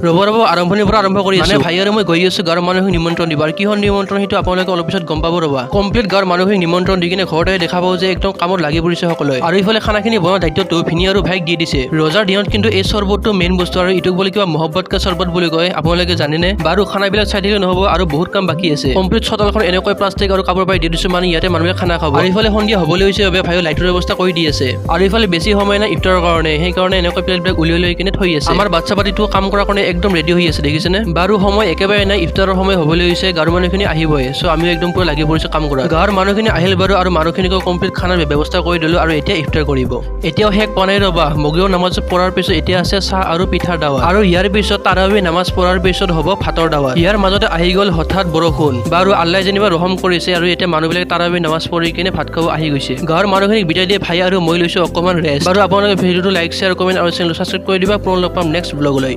ৰ'ব ৰ'ব আৰম্ভণিৰ পৰা আৰম্ভ কৰি মানে ভাই আৰু মই গৈ আছো গাঁৱৰ মানুহক নিমন্ত্ৰণ দিব। কিহৰ নিমন্ত্ৰণ সেইটো আপোনালোকে অলপ পিছত গম পাব ৰ'বা। কমপ্লিট গাঁৱৰ মানুহক নিমন্ত্ৰণ দি কিনে ঘৰতে দেখা পাওঁ যে একদম কামত লাগি পৰিছে সকলোৱে। আৰু ইফালে খানাখিনি বনোৱাৰ দায়িত্বটো ভিনি আৰু ভাইক দি দিছে। ৰজাৰ দিনত কিন্তু এই চৰ্বতটো মেইন বস্তু আৰু ইটোক বুলি কিবা মহব্বত কা চৰ্বত বুলি কয় আপোনালোকে জানেনে? বাৰু খানাবিলাক চাই থাকিলে নহ'ব আৰু বহুত কাম বাকী আছে। কমপ্লিট চোতালখন এনেকৈ প্লাষ্টিক আৰু কাপোৰ পাই দি দিছো মানে ইয়াতে মানুহে খানা খাব। আৰু ইফালে সন্ধিয়া হ'বলৈ হৈছে বাবে ভাইও লাইটৰ ব্যৱস্থা কৰি দি আছে। আৰু ইফালে বেছি সময় নাই ইফতাৰৰ কাৰণে সেইকাৰণে এনেকৈ প্লেটবিলাক উলিয়াই লৈ কিনে থৈ আছে। আমাৰ বাচ্ছা পাতিটো কাম কৰাৰ কাৰণে একদম ৰেডি হৈ আছে, দেখিছেনে? বাৰু সময় একেবাৰে নাই, ইফতাৰৰ সময় হ'বলৈ হৈছে, গাঁৱৰ মানুহখিনি আহিবই চ' আমিও একদম পুৰা লাগি পৰিছো কাম কৰা গাঁৱৰ মানুহখিনি আহিল বাৰু আৰু মানুহখিনিকো কমপ্লিট খানাৰ ব্যৱস্থা কৰি দিলোঁ আৰু এতিয়া ইফতাৰ কৰিব। এতিয়াও শেষ পোৱা নাই ৰ'বা। মগিও নামাজ পঢ়াৰ পিছত এতিয়া আছে চাহ আৰু পিঠাৰ দাৱা। আৰু ইয়াৰ পিছত তাৰাবি নামাজ পঢ়াৰ পিছত হ'ব ভাতৰ দাৱা। ইয়াৰ মাজতে আহি গ'ল হঠাৎ বৰষুণ। বাৰু আল্লাহ যেনিবা ৰহম কৰিছে আৰু এতিয়া মানুহবিলাকে তাৰাবি নামাজ পঢ়ি কিনে ভাত খাব আহি গৈছে। গাঁৱৰ মানুহখিনিক বিদায় দিয়ে ভাই আৰু মই লৈছোঁ অকণমান ৰেষ্ট বাৰু আপোনালোকে ভিডিঅ'টো লাইক শ্বেয়াৰ কমেণ্ট আৰু চেনেল ছাবস্ক্ৰাইব কৰি দিবা। পুনৰ লগ পাম নেক্সট ব্লগলৈ